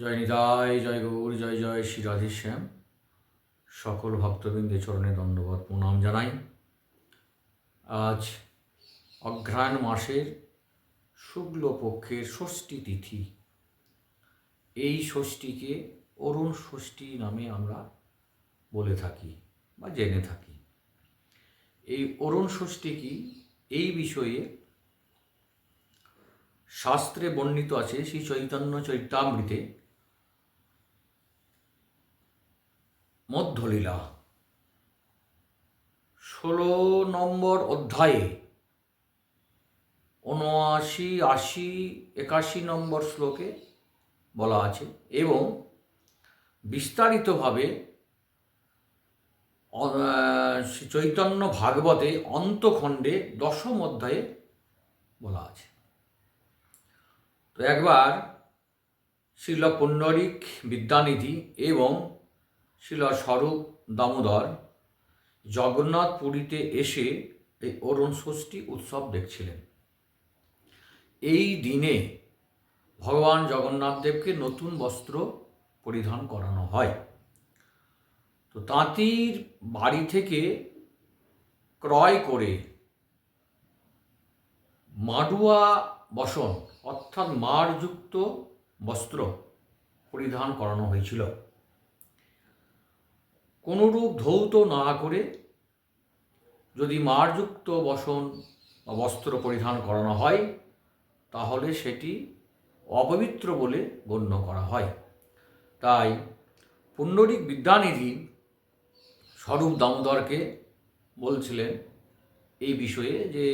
জয় নিতাই জয় গৌর, জয় জয় শ্রী রাধেশ্যাম। সকল ভক্তবৃন্দে চরণে দণ্ডবত প্রণাম জানাই। আজ অঘ্রায়ণ মাসের শুক্লপক্ষের ষষ্ঠী তিথি। এই ষষ্ঠীকে অরুণ ষষ্ঠী নামে আমরা বলে থাকি বা জেনে থাকি। এই অরুণ ষষ্ঠী কি? এই বিষয়ে শাস্ত্রে বর্ণিত আছে শ্রী চৈতন্য চৈতামৃতে মধ্যলীলা। ষোলো নম্বর অধ্যায়ে উনআশি আশি, একাশি নম্বর শ্লোকে বলা আছে, এবং বিস্তারিতভাবে চৈতন্য ভাগবতে অন্তখণ্ডে দশম অধ্যায়ে বলা আছে। তো একবার শিল পুণ্ডরিক বিদ্যানিধি এবং শিল স্বরূপ দামোদর। জগন্নাথ পুরীতে এসে এই অরুণ ষষ্ঠী উৎসব দেখছিলেন। এই দিনে ভগবান জগন্নাথ দেবকে নতুন বস্ত্র পরিধান করানো হয়। তো তাঁতির বাড়ি থেকে ক্রয় করে মাডুয়া বসন অর্থাৎ মারযুক্ত বস্ত্র পরিধান করানো হয়েছিল। কোনরূপ ধৌত না করে যদি মারযুক্ত বসন বা বস্ত্র পরিধান করানো হয়, তাহলে সেটি অপবিত্র বলে গণ্য করা হয়। তাই পুণ্ডরিক বিদ্যানিধি স্বরূপ দামোদরকে বলছিলেন এই বিষয়ে যে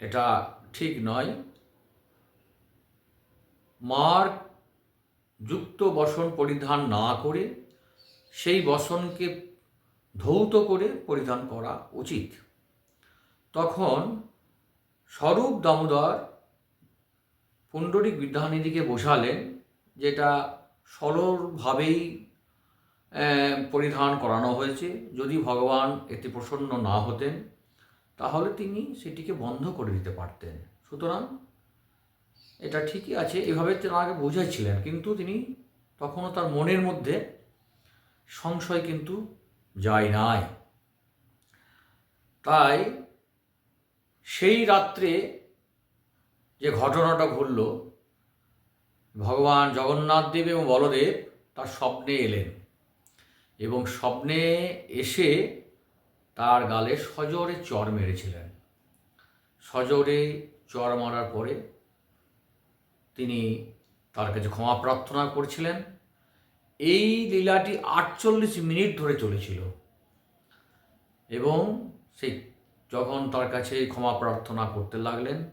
এটা ঠিক নয়। মার যুক্ত বসন পরিধান না করে সেই বসনকে ধৌত করে পরিধান করা উচিত। তখন স্বরূপ দামোদর পুণ্ডরিক বিদ্যানিধিকে বোঝালেন যেটা সরলভাবেই পরিধান করানো হয়েছে। যদি ভগবান এতে প্রসন্ন না হতেন, তাহলে তিনি সেটিকে বন্ধ করে দিতে পারতেন। সুতরাং এটা ঠিকই আছে। এভাবে তিনি আগে বোঝাইছিলেন, কিন্তু তিনি তখনও তার মনের মধ্যে সংশয় কিন্তু যায় নাই। তাই সেই রাত্রে যে ঘটনাটা ঘটল, ভগবান জগন্নাথ দেব এবং বলদেব তার স্বপ্নে এলেন এবং স্বপ্নে এসে তার গালে সজোরে চর মেরেছিলেন। সজোরে চর মারার পরে তিনি তার কাছে ক্ষমা প্রার্থনা করছিলেন। এই লীলাটি আটচল্লিশ মিনিট ধরে চলেছিল। এবং সেই যখন তার কাছে ক্ষমা প্রার্থনা করতে লাগলেন,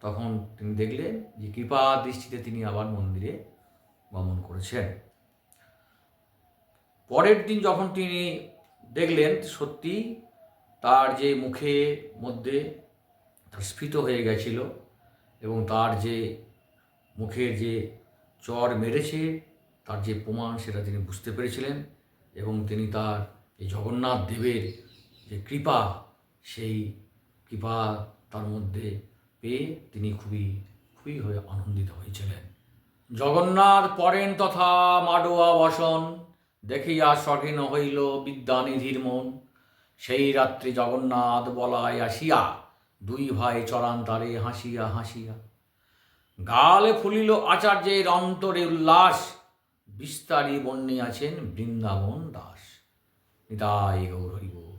তখন তিনি দেখলেন যে কৃপা দৃষ্টিতে তিনি আবার মন্দিরে গমন করেছেন। পরের দিন যখন তিনি দেখলেন সত্যি তার যে মুখে মধ্যে তার স্ফীত হয়ে গেছিল এবং তার যে মুখের যে চর মেরেছে তার যে প্রমাণ সেটা তিনি বুঝতে পেরেছিলেন এবং তিনি তার এই জগন্নাথ দেবের যে কৃপা, সেই কৃপা তার মধ্যে পেয়ে তিনি খুবই খুবই হয়ে আনন্দিত হয়েছিলেন। জগন্নাথ পরেন তথা মাডোয়া বসন, দেখিয়া স্বঘীন হইল বিদ্যানিধির মন। সেই রাত্রি জগন্নাথ বলায় আসিয়া দুই ভাই চরান্তারে হাসিয়া হাসিয়া। গালে ফুলিল আচার্যের অন্তরে উল্লাস বিস্তারি বর্ণে আছেন বৃন্দাবন দাস। নিতাই গৌর